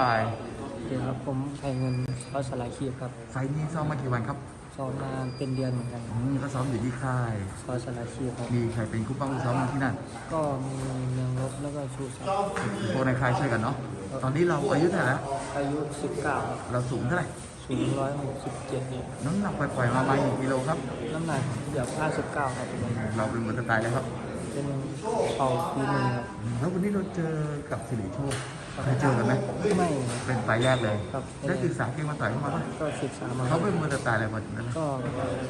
ไปเดี๋ยวครับผมไข่เงินก็สลายคีบครับไฟล์นี้ซ้อมมากี่วันครับซ้อมมาเป็นเดือนเหมือนกันอืมก็ซ้อมอยู่ที่ค่ายก็สลายคีบครับ มีใครเป็นคู่ป้องคู่ซ้อมอยู่ที่นั่นก็มีเมืองลบแล้วก็ชูศักดิ์พวกในค่ายช่วยกันเนาะ ตอนนี้เราอายุเท่าไหร่แล้วอายุ 19ครับเราสูงเท่าไหร่ สูง167เนี่ยน้ำหนักปล่อยๆมาประมาณกี่กิโลครับ น้ำหนักเกือบ59ครับ เราเป็นมวยสไตล์แล้วครับ เป็นเข่าปีมือครับอืมแล้ววันนี้เราเจอกับสิริโชคเคยเจอกันไหมไม่เป็นไฟล์แรกเลยครับได้ศึกษาเกมมาต่อยเข้ามาปะก็ศึกษามาเขาเป็นมวยสไตล์อะไรวันนั้นนะก็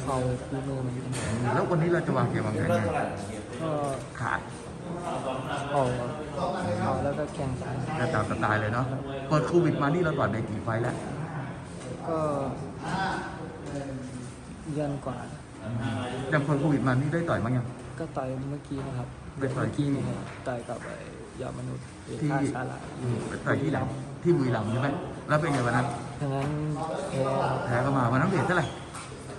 เข่าปีมือเหมือนกันอืมแล้ววันนี้เราจะวางเกมวางแผนไงก็ขาดเข่าเข่าแล้วก็แข้งซ้ายก็ตามสไตล์เลยเนาะเปิดโควิดมานี่เราต่อยไปกี่ไฟล์แล้วก็เดือนกว่ายังเปิดโควิดมานี่ได้ต่อยมั้งยัง ก็ต่อยเมื่อกี้นะครับไปต่อยเมื่อกี้นี่ครับต่อยกับไอ้ยอดมนุษย์ที่ที่ท่าสาลาอืมไปต่อยที่ไหนที่บุรีรัมย์ใช่ไหมแล้วเป็นไงวันนั้นดังนั้นแพ้แพ้ก็มาวันนั้นเวทเท่าไหร่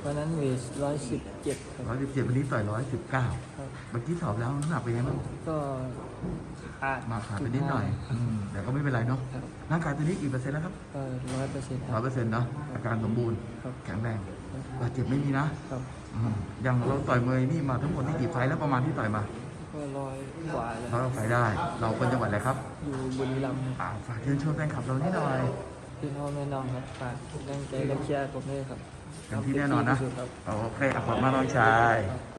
วันนั้นเวทร้อยสิบเจ็ดคร้อรับ ยสิบเจ็ดวันนี้ต่อยร้อยสิบเก้าครับ เมื่อกี้สอบแล้วน้ำหนักเป็นไงบ้างก็ ขาดมาขาดไปนิดหน่อยอืมแต่ก็ไม่เป็นไรเนาะครับร่างกายตัวนี้กี่เปอร์เซ็นต์แล้วครับก็ร้อยเปอร์เซ็นต์คร้อรัยบเปอร์เซ็นต์เนาะอาการสมบูรณ์ครับ แข็งแรงบาดเจ็บไม่มีนะครับอืมอย่างเราต่อยมวยนี่มาทั้งหมดนี่กี่ไฟล์แล้วประมาณที่ต่อยมาก็ร้อยกว่าเลยเราไฟล์ได้ เราคนจังหวัดอะไรครับอยู่บุรีรัมย์ครับอ่าฝากเชิญชวนแฟนคลับเรานิดหน่อยพี่น้องแม่น้องครับฝากแรงใจและเชียร์ผมด้วยครับเต็มที่แน่นอนนะทำเต็มที่ที่สุดครับโอเคขอบคุณมากน้องชาย